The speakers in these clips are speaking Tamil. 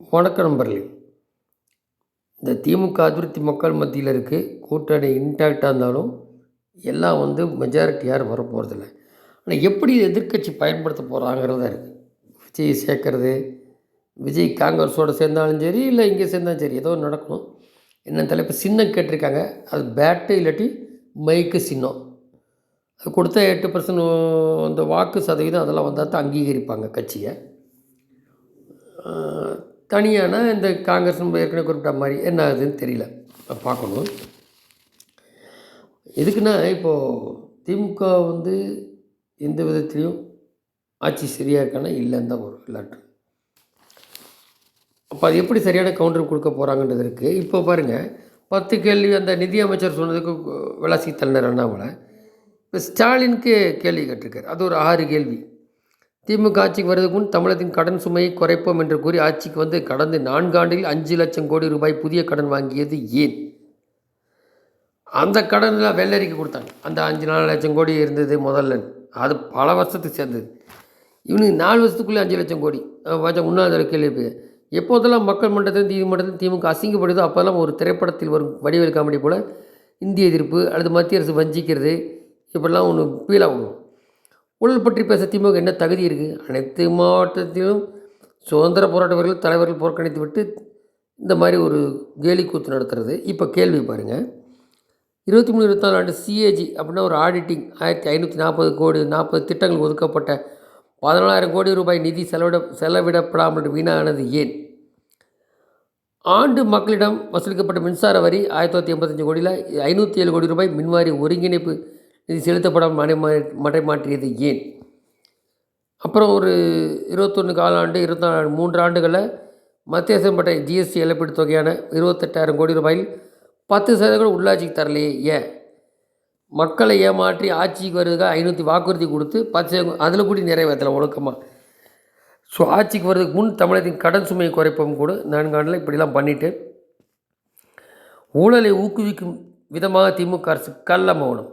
வணக்கம் நண்பர்களே. இந்த திமுக அதிருப்தி மக்கள் மத்தியில் இருக்குது கூட்டணி இன்டாக்டாக இருந்தாலும் எல்லாம் வந்து மெஜாரிட்டி யாரும் வரப்போகிறதில்ல ஆனால் எப்படி எதிர்க்கட்சி பயன்படுத்த போகிறாங்கிறது தான் இருக்குது விஜய் சேர்க்கறது விஜய் காங்கிரஸோடு சேர்ந்தாலும் சரி இல்லை இங்கே சேர்ந்தாலும் சரி ஏதோ நடக்கணும். என்ன தலைப்பு? சின்னம் கேட்டிருக்காங்க. அது பேட்டு இல்லாட்டி மைக்கு சின்னம். அது கொடுத்தா எட்டு பர்சன்ட் அந்த வாக்கு சதவீதம் அதெல்லாம் வந்தால் தான் அங்கீகரிப்பாங்க கட்சியை. தனியானா இந்த காங்கிரஸ் நம்ம ஏற்கனவே குறிப்பிட்ட மாதிரி என்ன ஆகுதுன்னு தெரியல. அது பார்க்கணும். எதுக்குன்னா இப்போது திமுக வந்து எந்த விதத்துலேயும் ஆட்சி சரியாக இருக்கானா இல்லைன்னு தான் வரும் எல்லாட்டும் அப்போ அது எப்படி சரியான கவுண்டர் கொடுக்க போகிறாங்கன்றது இருக்குது இப்போ பாருங்கள் பத்து கேள்வி அந்த நிதியமைச்சர் சொன்னதுக்கு விளாசி தலைநர் அண்ணாமலை இப்போ ஸ்டாலினுக்கு கேள்வி கேட்டிருக்காரு. அது ஒரு ஆறு கேள்வி. திமுக ஆட்சிக்கு வருவதற்கு முன் தமிழகத்தின் கடன் சுமையை குறைப்போம் என்று கூறி ஆட்சிக்கு வந்து கடந்த நான்காண்டில் அஞ்சு லட்சம் கோடி ரூபாய் புதிய கடன் வாங்கியது ஏன்? அந்த கடனில் வெள்ளரிக்கை கொடுத்தாங்க. அந்த அஞ்சு நாலு லட்சம் கோடி இருந்தது முதல்ல அது பல வருஷத்துக்கு சேர்ந்தது. இவனுக்கு நாலு வருஷத்துக்குள்ளே அஞ்சு லட்சம் கோடி. வச்ச உண்ணாத கேள்வி எப்போதெல்லாம் மக்கள் மன்றத்தில் நீதிமன்றத்தில் திமுக அசிங்கப்படுதோ அப்போல்லாம் ஒரு திரைப்படத்தில் வரும் வடிவேல் காமெடி போல் இந்திய எதிர்ப்பு அல்லது மத்திய அரசு வஞ்சிக்கிறது இப்படிலாம் ஒன்று ஃபீல் ஆகணும் ஊழல் பற்றி பேச திமுக என்ன தகுதி இருக்குது அனைத்து மாவட்டத்திலும் சுதந்திர போராட்ட வீரர்கள் தலைவர்கள் புறக்கணித்து விட்டு இந்த மாதிரி ஒரு கேலி கூத்து நடத்துறது. இப்போ கேள்வி பாருங்கள் இருபத்தி மூணு இருபத்தி நாலு ஆண்டு சிஏஜி அப்படின்னா ஒரு ஆடிட்டிங் ஆயிரத்தி ஐநூற்றி நாற்பது கோடி நாற்பது திட்டங்கள் ஒதுக்கப்பட்ட பதினாலாயிரம் கோடி ரூபாய் நிதி செலவிட செலவிடப்படாமல் வீணானது ஏன்? ஆண்டு மக்களிடம் வசூலிக்கப்பட்ட மின்சார வரி ஆயிரத்தி தொள்ளாயிரத்தி எண்பத்தஞ்சு கோடியில் ஐநூற்றி ஏழு கோடி ரூபாய் மின்வாரி ஒருங்கிணைப்பு நிதி செலுத்தப்படாமல் மறை மறை மாற்றியது ஏன்? அப்புறம் ஒரு இருபத்தொன்று காலாண்டு இருபத்தாண்டு மூன்று ஆண்டுகளில் மத்திய அரசு ஜிஎஸ்டி இழப்பீடு தொகையான இருபத்தெட்டாயிரம் கோடி ரூபாயில் பத்து சதவீதம் உள்ளாட்சிக்கு தரலையே ஏன்? மக்களை ஏமாற்றி ஆட்சிக்கு வருவதாக ஐநூற்றி வாக்குறுதி கொடுத்து பத்து அதில் கூட நிறைவேற்றலை ஒழுக்கமாக ஸோ ஆட்சிக்கு வர்றதுக்கு முன் தமிழகத்தின் கடன் சுமையை குறைப்போம் கூட நான்காண்டில் இப்படிலாம் பண்ணிவிட்டு ஊழலை ஊக்குவிக்கும் விதமாக திமுக அரசு கள்ள மௌனம்.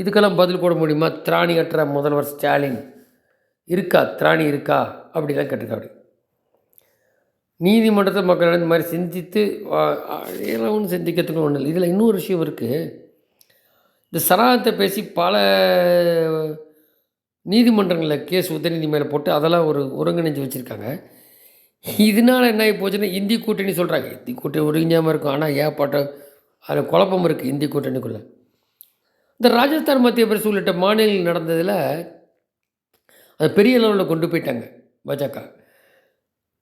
இதுக்கெல்லாம் பதில் போட முடியுமா? திராணி அற்ற முதல்வர் ஸ்டாலின். இருக்கா? திராணி இருக்கா? அப்படிலாம் கேட்டிருக்காரு நீதிமன்றத்தை மக்கள் இந்த மாதிரி சிந்தித்து இதெல்லாம் ஒன்றும் சிந்திக்கிறதுக்கு ஒன்றும் இல்லை. இதில் இன்னொரு விஷயம் இருக்குது இந்த சராகத்தை பேசி பல நீதிமன்றங்களில் கேஸ் உதயநிதி மேலே போட்டு அதெல்லாம் ஒரு ஒருங்கிணைஞ்சு வச்சுருக்காங்க. இதனால் என்ன ஆகி போச்சுன்னா இந்தி கூட்டணி சொல்கிறாங்க இந்தி கூட்டணி ஒருங்கிஞ்சாமல் இருக்கும். ஆனால் ஏற்பட்ட அதில் குழப்பம் இருக்குது இந்தி கூட்டணிக்குள்ளே. இந்த ராஜஸ்தான் மத்திய பிரதேச உள்ளிட்ட மாநிலங்கள் நடந்ததில் அது பெரிய லெவலில் கொண்டு போயிட்டாங்க பாஜக.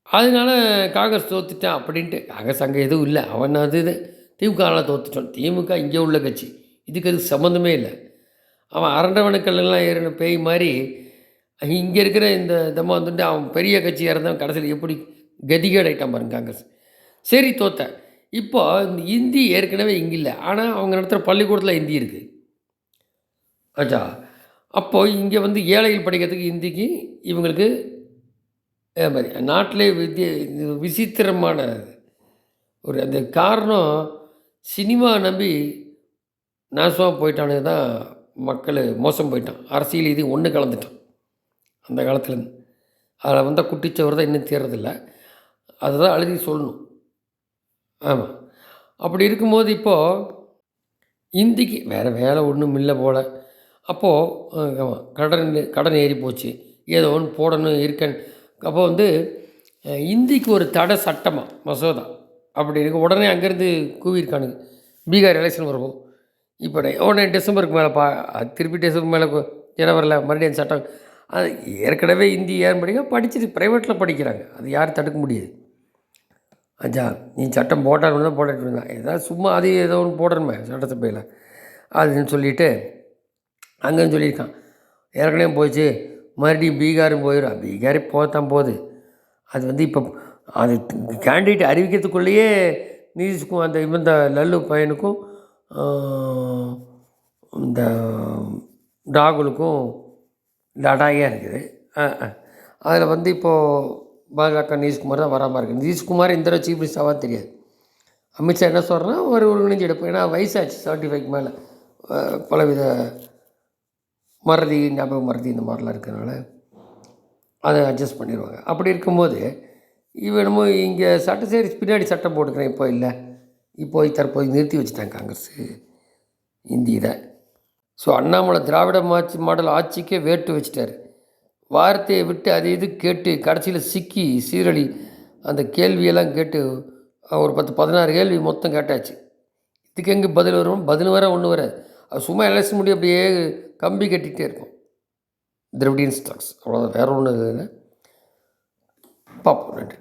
அதனால் காங்கிரஸ் தோத்துட்டான் அப்படின்ட்டு காங்கிரஸ் அங்கே எதுவும் இல்லை. அவன் அது இது திமுகலாம் தோத்துட்டான். திமுக இங்கே உள்ள கட்சி. இதுக்கு அது சம்மந்தமே இல்லை. அவன் அரண்டவனுக்கள்லாம் ஏறின பேய் மாதிரி இங்கே இருக்கிற இந்த தம்மா வந்துட்டு அவன் பெரிய கட்சியாக இருந்தால் கடைசியில் எப்படி கதிகேடாயிட்டான் பாருங்க காங்கிரஸ். சரி தோத்த. இப்போ இந்த ஹிந்தி ஏற்கனவே இங்கே இல்லை. ஆனால் அவங்க நடத்துகிற பள்ளிக்கூடத்தில் இந்தி இருக்குது ஆச்சா அப்போது இங்கே வந்து ஏழைகள் படிக்கிறதுக்கு ஹிந்திக்கு இவங்களுக்கு மாதிரி நாட்டிலே வித்திய விசித்திரமான ஒரு அந்த காரணம் சினிமா நம்பி நாசமாக போயிட்டானே தான் மக்கள் மோசம் போயிட்டான். அரசியல் இது ஒன்று கலந்துட்டான். அந்த காலத்துலேருந்து. அதில் வந்தால் குட்டிச்சவர் தான் இன்னும் தேர்றதில்ல. அதை தான் அழுதி சொல்லணும். ஆமாம் அப்படி இருக்கும்போது இப்போது இந்திக்கு வேறு வேலை ஒன்றும் இல்லை போல். அப்போது கடன் கடன் ஏறி போச்சு. ஏதோ ஒன்று போடணும் இருக்கேன். அப்போ வந்து இந்திக்கு ஒரு தடை சட்டமாக மசோதா அப்படி இருக்கு. உடனே அங்கேருந்து கூவியிருக்கானுங்க. பீகார் எலெக்ஷன் வருவோம் இப்போ உடனே டிசம்பருக்கு மேலே பா திருப்பி டிசம்பர் மேலே ஜனவரியில் மறுபடியும் சட்டம். அது ஏற்கனவே இந்தி ஏன் படிக்க படிச்சுட்டு ப்ரைவேட்டில் படிக்கிறாங்க. அது யாரும் தடுக்க முடியாது. அஜா நீ சட்டம் போட்டாலும் தான் போட்டுட்டு இருந்தான் ஏதாவது சும்மா அது ஏதோ ஒன்று போடணுமே சட்டசபையில். அதுன்னு சொல்லிவிட்டு அங்கேன்னு சொல்லியிருக்கான். ஏற்கனவே போச்சு. மறுபடியும் பீகாரும் போயிடும் பீகாரே போகத்தான் போகுது. அது வந்து இப்போ அது கேண்டிடேட் அறிவிக்கிறதுக்குள்ளேயே நிதிஷ்கும் அந்த இந்த லல்லு பையனுக்கும் இந்த ராகுலுக்கும் லடாயாக இருக்குது. அதில் வந்து இப்போது பாஜக நிதிஷ்குமார் தான் வராமல் இருக்குது நிதிஷ்குமார் இந்த தடவை சீஃப் மினிஸ்டராக தெரியாது. அமித்ஷா என்ன சொல்கிறேன்னா ஒரு ஒருங்கிணைஞ்சு எடுப்போம். ஏன்னா வயசாச்சு செவன்ட்டி ஃபைவ்க்கு மேலே. பலவித மறதி ஞாபகம் மறதி இந்த மாதிரிலாம் இருக்கிறனால அதை அட்ஜஸ்ட் பண்ணிடுவாங்க. அப்படி இருக்கும்போது இவன் இங்கே இங்கே சட்டசேரி பின்னாடி சட்டம் போட்டுக்கிறேன் இப்போ இல்லை. இப்போ தற்போது நிறுத்தி வச்சுட்டாங்க காங்கிரஸ் இந்தியில் ஸோ அண்ணாமலை திராவிட மாட்சி மாடல் ஆட்சிக்கே வேட்டு வச்சுட்டார். வார்த்தையை விட்டு அது இது கேட்டு கடைசியில் சிக்கி சீரழி அந்த கேள்வியெல்லாம் கேட்டு ஒரு பத்து பதினாறு கேள்வி மொத்தம் கேட்டாச்சு. இதுக்கு எங்கே பதில் வரும்? பதில் வர ஒன்று வர அது சும்மா எலெக்ஷன் முடி அப்படியே கம்பி கட்டிகிட்டே இருக்கும். Dravidian stocks. அவ்வளோதான் வேற ஒன்றும் இல்லை. பார்ப்போம். நன்றி.